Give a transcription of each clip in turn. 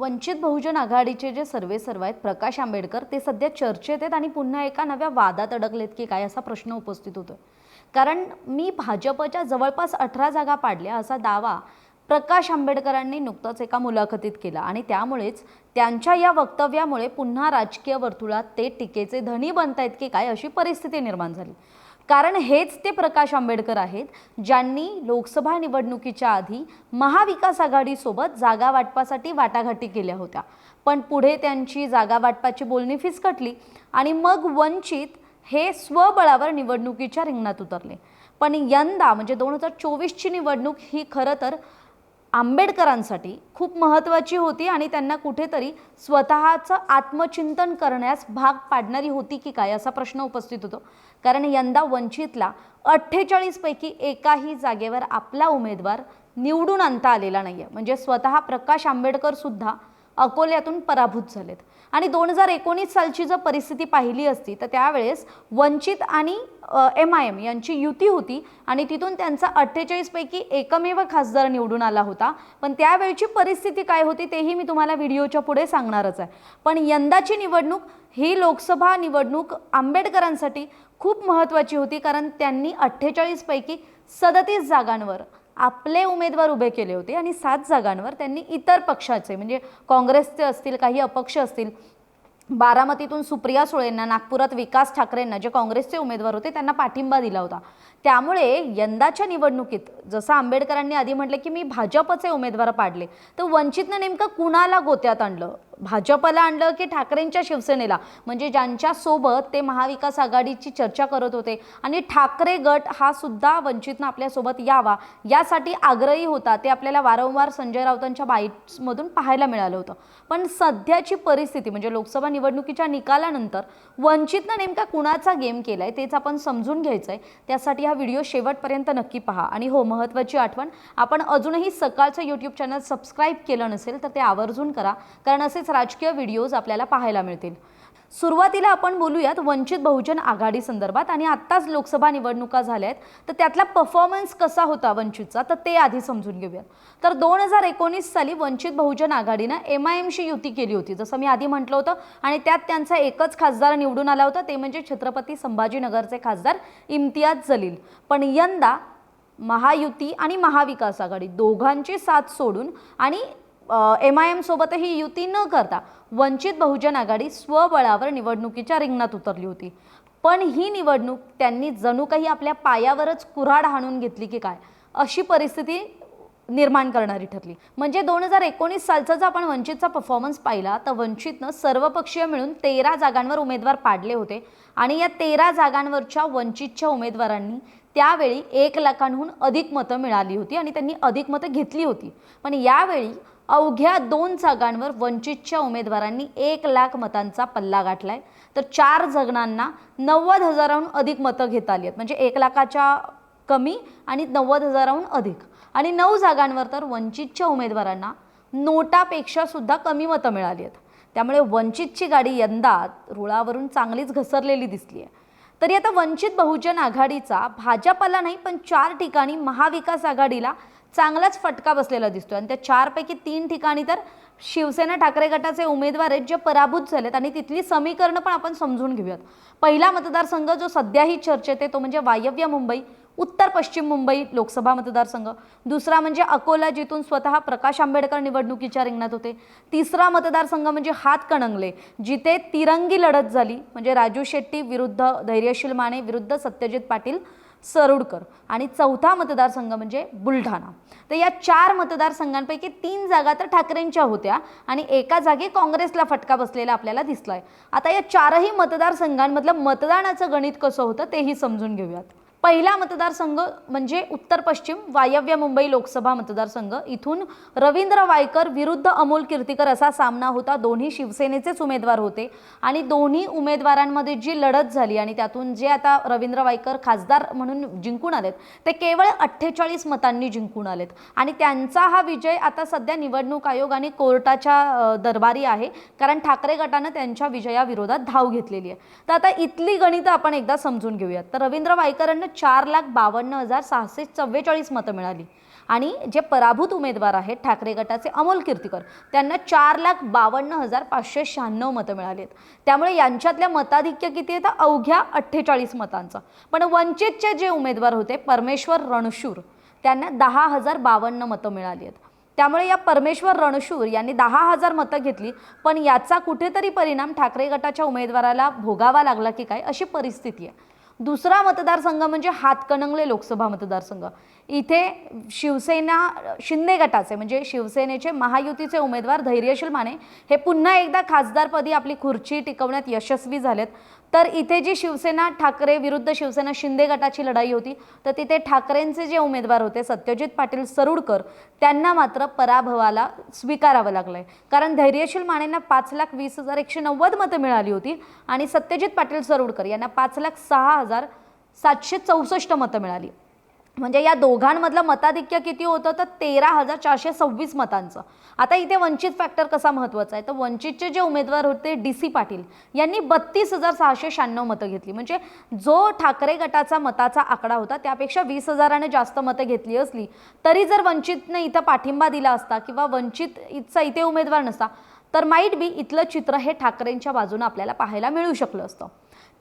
वंचित बहुजन आघाडीचे जे सर्वे सर्व आहेत प्रकाश आंबेडकर ते सध्या चर्चेत आहेत आणि पुन्हा एका नव्या वादात अडकलेत की काय असा प्रश्न उपस्थित होतोय. कारण मी भाजपच्या जवळपास अठरा जागा पाडल्या असा दावा प्रकाश आंबेडकरांनी नुकताच एका मुलाखतीत केला आणि त्यामुळेच त्यांच्या या वक्तव्यामुळे पुन्हा राजकीय वर्तुळात ते टीकेचे धनी बनतायत की काय अशी परिस्थिती निर्माण झाली. कारण हेच ते प्रकाश आंबेडकर आहेत ज्यांनी लोकसभा निवडणुकीच्या आधी महाविकास आघाडीसोबत जागा वाटपासाठी वाटाघाटी केल्या होत्या. पण पुढे त्यांची जागा वाटपाची बोलणी फिसकटली आणि मग वंचित हे स्वबळावर निवडणुकीच्या रिंगणात उतरले. पण यंदा म्हणजे दोन हजार चोवीसची निवडणूक ही खरं तर आंबेडकरांसाठी खूप महत्त्वाची होती आणि त्यांना कुठेतरी स्वतःचं आत्मचिंतन करण्यास भाग पाडणारी होती की काय असा प्रश्न उपस्थित होतो. कारण यंदा वंचितला अठ्ठेचाळीसपैकी एकाही जागेवर आपला उमेदवार निवडून आणता आलेला नाही आहे म्हणजे स्वतः प्रकाश आंबेडकरसुद्धा अकोल्यातून पराभूत झालेत. आणि दोन हजार एकोणीस सालची जर परिस्थिती पाहिली असती तर त्यावेळेस वंचित आणि एम आय एम यांची युती होती आणि तिथून त्यांचा अठ्ठेचाळीसपैकी एकमेव खासदार निवडून आला होता. पण त्यावेळची परिस्थिती काय होती तेही मी तुम्हाला व्हिडिओच्या पुढे सांगणारच आहे. पण यंदाची निवडणूक ही लोकसभा निवडणूक आंबेडकरांसाठी खूप महत्त्वाची होती कारण त्यांनी अठ्ठेचाळीसपैकी सदतीस जागांवर आपले उमेदवार उभे केले होते आणि सात जागांवर त्यांनी इतर पक्षाचे म्हणजे काँग्रेसचे असतील काही अपक्ष असतील बारामतीतून सुप्रिया सुळेंना नागपुरात विकास ठाकरेंना जे काँग्रेसचे उमेदवार होते त्यांना पाठिंबा दिला होता. त्यामुळे यंदाच्या निवडणुकीत जसं आंबेडकरांनी आधी म्हटलं की मी भाजपचे उमेदवार पाडले तर वंचितनं नेमकं कुणाला गोत्यात आणलं? भाजपला आणलं की ठाकरेंच्या शिवसेनेला? म्हणजे ज्यांच्या सोबत ते महाविकास आघाडीची चर्चा करत होते. आणि ठाकरे गट हा सुद्धा वंचितनं आपल्यासोबत यावा यासाठी आग्रही होता. ते आपल्याला वारंवार संजय राऊतांच्या बाईट्समधून पाहायला मिळालं होतं. पण सध्याची परिस्थिती म्हणजे लोकसभा निवडणुकीच्या निकालानंतर वंचितनं नेमका कुणाचा गेम केला आहे तेच आपण समजून घ्यायचं आहे त्यासाठी हा व्हिडिओ शेवटपर्यंत नक्की पहा. आणि हो महत्त्वाची आठवण आपण अजूनही सकाळचं यूट्यूब चॅनल सबस्क्राईब केलं नसेल तर ते आवर्जून करा. कारण असेच राजकीय व्हिडिओज आपल्याला पाहायला मिळतील. सुरुवातीला आपण बोलूयात वंचित बहुजन आघाडी संदर्भात आणि आत्ताच लोकसभा निवडणुका झाल्या आहेत तर त्यातला परफॉर्मन्स कसा होता वंचितचा? तर ते आधी समजून घेऊयात. तर दोन हजार एकोणीस साली वंचित बहुजन आघाडीनं एम आय एमशी युती केली होती. जसं मी आधी म्हटलं होतं आणि त्यात त्यांचा एकच खासदार निवडून आला होता. ते म्हणजे छत्रपती संभाजीनगरचे खासदार इम्तियाज जलील. पण यंदा महायुती आणि महाविकास आघाडी दोघांची साथ सोडून आणि एम आय एमसोबतही युती न करता वंचित बहुजन आघाडी स्वबळावर निवडणुकीच्या रिंगणात उतरली होती. पण ही निवडणूक त्यांनी जणू काही आपल्या पायावरच कुऱ्हाड हाणून घेतली की काय? अशी परिस्थिती निर्माण करणारी ठरली. म्हणजे दोन हजार एकोणीस सालचा जर आपण वंचितचा परफॉर्मन्स पाहिला तर वंचितनं सर्वपक्षीय मिळून तेरा जागांवर उमेदवार पाडले होते. आणि या तेरा जागांवरच्या वंचितच्या उमेदवारांनी त्यावेळी एक लाखांहून अधिक मतं मिळाली होती आणि त्यांनी अधिक मतं घेतली होती. पण यावेळी अवघ्या दोन जागांवर वंचितच्या उमेदवारांनी एक लाख मतांचा पल्ला गाठलाय. तर चार जगणांना नव्वद हजाराहून अधिक मतं घेता आली आहेत. म्हणजे एक लाखाच्या कमी आणि नव्वद हजाराहून अधिक. आणि नऊ जागांवर तर वंचितच्या उमेदवारांना नोटापेक्षा सुद्धा कमी मतं मिळाली आहेत. त्यामुळे वंचितची गाडी यंदा रुळावरून चांगलीच घसरलेली दिसली आहे तरी आता वंचित बहुजन आघाडीचा भाजपाला नाही पण चार ठिकाणी महाविकास आघाडीला चांगलाच फटका बसलेला दिसतोय. आणि त्या चारपैकी तीन ठिकाणी तर शिवसेना ठाकरे गटाचे उमेदवार आहेत जे पराभूत झालेत. आणि तिथली समीकरणं पण आपण समजून घेऊयात. पहिला मतदारसंघ जो सध्याही चर्चेत आहे तो म्हणजे वायव्य मुंबई उत्तर पश्चिम मुंबई लोकसभा मतदारसंघ. दुसरा म्हणजे अकोला जिथून स्वतः प्रकाश आंबेडकर निवडणुकीच्या रिंगणात होते. तिसरा मतदारसंघ म्हणजे हातकणंगले जिथे तिरंगी लढत झाली. म्हणजे राजू शेट्टी विरुद्ध धैर्यशील माने विरुद्ध सत्यजित पाटील सरुडकर. आणि चौथा मतदारसंघ म्हणजे बुलढाणा. तर या चार मतदारसंघांपैकी तीन जागा तर ठाकरेंच्या होत्या आणि एका जागी काँग्रेसला फटका बसलेला आपल्याला दिसलाय. आता या चारही मतदारसंघांमधलं मतदानाचं गणित कसं होतं तेही समजून घेऊयात. पहिला मतदारसंघ म्हणजे उत्तर पश्चिम वायव्य मुंबई लोकसभा मतदारसंघ. इथून रवींद्र वायकर विरुद्ध अमोल कीर्तीकर असा सामना होता. दोन्ही शिवसेनेचेच उमेदवार होते. आणि दोन्ही उमेदवारांमध्ये जी लढत झाली आणि त्यातून जे आता रवींद्र वायकर खासदार म्हणून जिंकून आलेत ते केवळ अठ्ठेचाळीस मतांनी जिंकून आलेत. आणि त्यांचा हा विजय आता सध्या निवडणूक आयोग आणि कोर्टाच्या दरबारी आहे. कारण ठाकरे गटानं त्यांच्या विजयाविरोधात धाव घेतलेली आहे. तर आता इथली गणितं आपण एकदा समजून घेऊयात. तर रवींद्र वायकरांना चार लाख बावन्न हजार सहाशे चव्वेचाळीस मतं मिळाली. आणि जे पराभूत उमेदवार आहेत ठाकरे गटाचे अमोल कीर्तीकर त्यांना चार लाख बावन्न हजार पाचशे शहाण्णव मतं मिळाली आहेत. त्यामुळे यांच्यातल्या मताधिक्य किती आहे? तर अवघ्या अठ्ठेचाळीस मतांचं. पण वंचितचे जे उमेदवार होते परमेश्वर रणशूर त्यांना दहा हजार बावन्न मतं मिळाली आहेत. त्यामुळे या परमेश्वर रणशूर यांनी दहा हजार मतं घेतली पण याचा कुठेतरी परिणाम ठाकरे गटाच्या उमेदवाराला भोगावा लागला की काय अशी परिस्थिती आहे. दुसरा मतदारसंघ म्हणजे हातकणंगले लोकसभा मतदारसंघ. इथे शिवसेना शिंदे गटाचे म्हणजे शिवसेनेचे महायुतीचे उमेदवार धैर्यशील माने हे पुन्हा एकदा खासदारपदी आपली खुर्ची टिकवण्यात यशस्वी झालेत. तर इथे जी शिवसेना ठाकरे विरुद्ध शिवसेना शिंदे गटाची लढाई होती तर तिथे ठाकरेंचे जे उमेदवार होते सत्यजित पाटील सरुडकर त्यांना मात्र पराभवाला स्वीकारावं लागलंय. कारण धैर्यशील मानेंना पाच लाख वीस हजार एकशे नव्वद मतं मिळाली होती आणि सत्यजित पाटील सरुडकर यांना पाच लाख सहा हजार सातशे चौसष्ट मतं मिळाली. म्हणजे या दोघांमधलं मताधिक्य किती होतं? तर तेरा हजार चारशे सव्वीस मतांचं. आता इथे वंचित फॅक्टर कसा महत्त्वाचा आहे? तर वंचितचे जे उमेदवार होते डी सी पाटील यांनी बत्तीस हजार सहाशे शहाण्णव मतं घेतली. म्हणजे जो ठाकरे गटाचा मताचा आकडा होता त्यापेक्षा वीस हजाराने जास्त मतं घेतली असली तरी जर वंचितनं इथं पाठिंबा दिला असता किंवा वंचित इथचा इथे उमेदवार नसता तर माईट बी इथलं चित्र हे ठाकरेंच्या बाजूनं आपल्याला पाहायला मिळू शकलं असतं.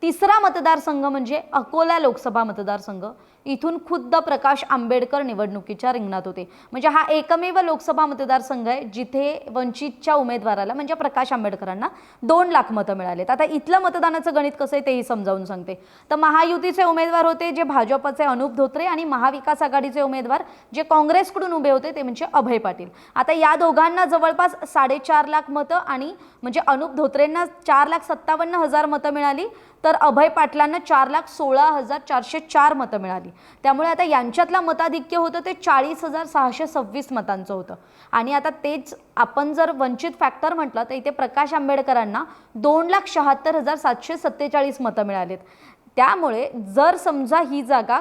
तिसरा मतदारसंघ म्हणजे अकोला लोकसभा मतदारसंघ. इथून खुद्द प्रकाश आंबेडकर निवडणुकीच्या रिंगणात होते. म्हणजे हा एकमेव लोकसभा मतदारसंघ आहे जिथे वंचितच्या उमेदवाराला म्हणजे प्रकाश आंबेडकरांना दोन लाख मतं मिळालेत आता इथलं मतदानाचं गणित कसं आहे तेही समजावून सांगते. तर महायुतीचे उमेदवार होते जे भाजपचे अनुप धोत्रे आणि महाविकास आघाडीचे उमेदवार जे काँग्रेसकडून उभे होते ते म्हणजे अभय पाटील. आता या दोघांना जवळपास साडेचार लाख मतं आणि म्हणजे अनुप धोत्रेंना चार लाख सत्तावन्न हजार मतं मिळाली. तर अभय पाटलांना चार लाख सोळा हजार चारशे चार मतं मिळाली. त्यामुळे आता यांच्यातलं मताधिक्य होतं ते चाळीस हजार सहाशे सव्वीस मतांचं होतं. आणि आता तेच आपण जर वंचित फॅक्टर म्हटलं तर इथे प्रकाश आंबेडकरांना दोन लाख शहात्तर हजार सातशे सत्तेचाळीस मतं मिळालीत. त्यामुळे जर समजा ही जागा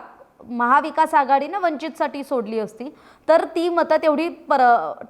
महाविकास आघाडीनं वंचितसाठी सोडली असती तर ती मतं तेवढी पर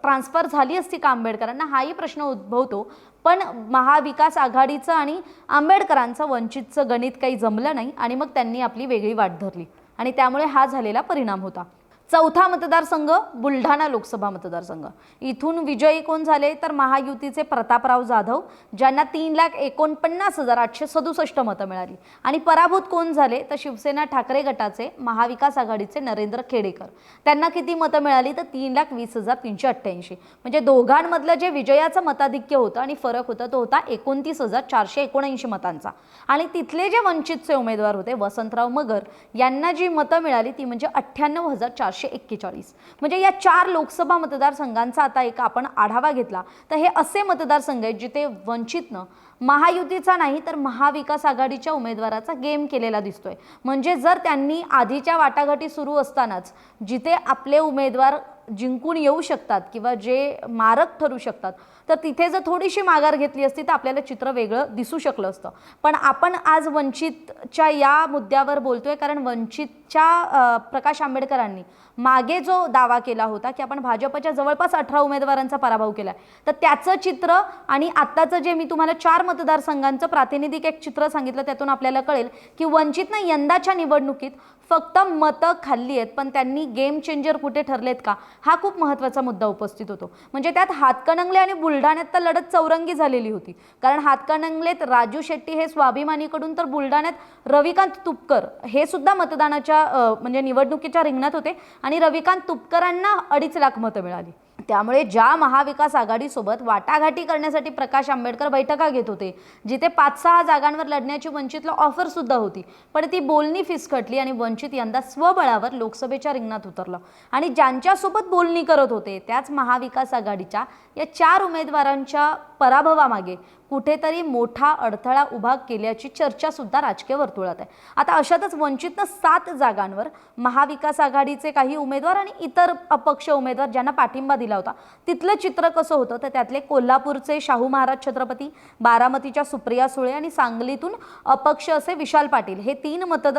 ट्रान्सफर झाली असती का आंबेडकरांना? हाही प्रश्न उद्भवतो. पण महाविकास आघाडीचं आणि आंबेडकरांचं वंचितचं गणित काही जमलं नाही आणि मग त्यांनी आपली वेगळी वाट धरली. आणि त्यामुळे हा झालेला परिणाम होता. चौथा मतदारसंघ बुलढाणा लोकसभा मतदारसंघ. इथून विजयी कोण झाले तर महायुतीचे प्रतापराव जाधव ज्यांना तीन लाख एकोणपन्नास हजार आठशे सदुसष्ट मतं मिळाली. आणि पराभूत कोण झाले तर शिवसेना ठाकरे गटाचे महाविकास आघाडीचे नरेंद्र खेडेकर. त्यांना किती मतं मिळाली तर तीन लाख वीस हजार तीनशे अठ्ठ्याऐंशी. म्हणजे दोघांमधलं जे विजयाचं मताधिक्य होतं आणि फरक होता तो होता एकोणतीस हजार चारशे एकोणऐंशी मतांचा. आणि तिथले जे वंचितचे उमेदवार होते वसंतराव मगर यांना जी मतं मिळाली ती म्हणजे अठ्ठ्याण्णव हजार चारशे एक्केचाळीस. म्हणजे या चार लोकसभा मतदारसंघांचा आता एक आपण आढावा घेतला. तर हे असे मतदारसंघ आहेत जिथे वंचितनं महायुतीचा नाही तर महाविकास आघाडीच्या उमेदवाराचा गेम केलेला दिसतोय. म्हणजे जर त्यांनी आधीच्या वाटाघाटी सुरू असतानाच जिथे आपले उमेदवार जिंकून येऊ शकतात किंवा जे मारक ठरू शकतात तर तिथे जर थोडीशी माघार घेतली असती तर आपल्याला चित्र वेगळं दिसू शकलं असतं. पण आपण आज वंचितच्या या मुद्द्यावर बोलतोय कारण वंचितच्या प्रकाश आंबेडकरांनी मागे जो दावा केला होता की आपण भाजपच्या जवळपास अठरा उमेदवारांचा पराभव केला तर त्याचं चित्र आणि आत्ताचं जे मी तुम्हाला चार मतदारसंघांचं प्रातिनिधिक एक चित्र सांगितलं त्यातून आपल्याला कळेल की वंचितनं यंदाच्या निवडणुकीत फक्त मतं खाल्ली आहेत पण त्यांनी गेम चेंजर कुठे ठरलेत का? हा खूप महत्त्वाचा मुद्दा उपस्थित होतो. म्हणजे त्यात हातकणंगले आणि बुलढाण्यात तर लढत चौरंगी झालेली होती. कारण हातकणंगलेत राजू शेट्टी हे स्वाभिमानीकडून तर बुलढाण्यात रविकांत तुपकर हे सुद्धा मतदानाच्या म्हणजे निवडणुकीच्या रिंगणात होते. आणि रविकांत तुपकरांना अडीच लाख मतं मिळाली. त्यामुळे ज्या महाविकास आघाडीसोबत वाटाघाटी करण्यासाठी प्रकाश आंबेडकर बैठका घेत होते जिथे पाच सहा जागांवर लढण्याची वंचितला ऑफर सुद्धा होती पण ती बोलणी फिसकटली आणि वंचित यंदा स्वबळावर लोकसभेच्या रिंगणात उतरलं. आणि ज्यांच्यासोबत बोलणी करत होते त्याच महाविकास आघाडीच्या या चार उमेदवारांच्या पराभवामागे कुठेतरी मोठा अडथळा उभा केल्याची चर्चा सुद्धा राजकीय वर्तुळात आहे. आता अशातच वंचितनं सात जागांवर महाविकास आघाडीचे काही उमेदवार आणि इतर अपक्ष उमेदवार ज्यांना पाठिंबा दिला होता तिथलं चित्र कसं होतं? तर त्यातले कोल्हापूरचे शाहू महाराज छत्रपती बारामतीच्या सुप्रिया सुळे आणि सांगलीतून अपक्ष असे विशाल पाटील हे तीन मतद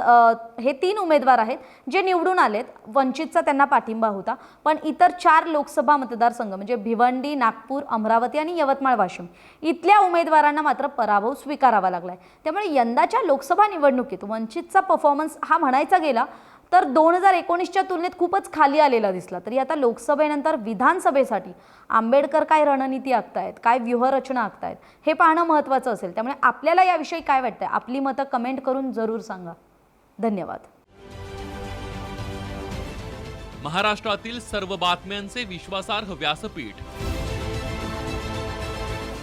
हे तीन उमेदवार आहेत जे निवडून आलेत. वंचितचा त्यांना पाठिंबा होता पण इतर चार लोकसभा मतदारसंघ म्हणजे भिवंडी नागपूर अमरावती आणि यवतमाळ वाशिम इथल्या उमेदवारांना मात्र पराभव स्वीकारावा लागलाय. त्यामुळे यंदाच्या लोकसभा निवडणुकीत वंचितचा परफॉर्मन्स हा म्हणायचा गेला तर दोन हजार एकोणीसच्या तुलनेत खूपच खाली आलेला दिसला. तरी आता लोकसभेनंतर विधानसभेसाठी आंबेडकर काय रणनीती आखतायत काय व्यूहरचना आखतायत हे पाहणं महत्त्वाचं असेल. त्यामुळे आपल्याला याविषयी काय वाटतंय? आपली मतं कमेंट करून जरूर सांगा. धन्यवाद. महाराष्ट्रातील सर्व बातम्यांचे विश्वासार्ह व्यासपीठ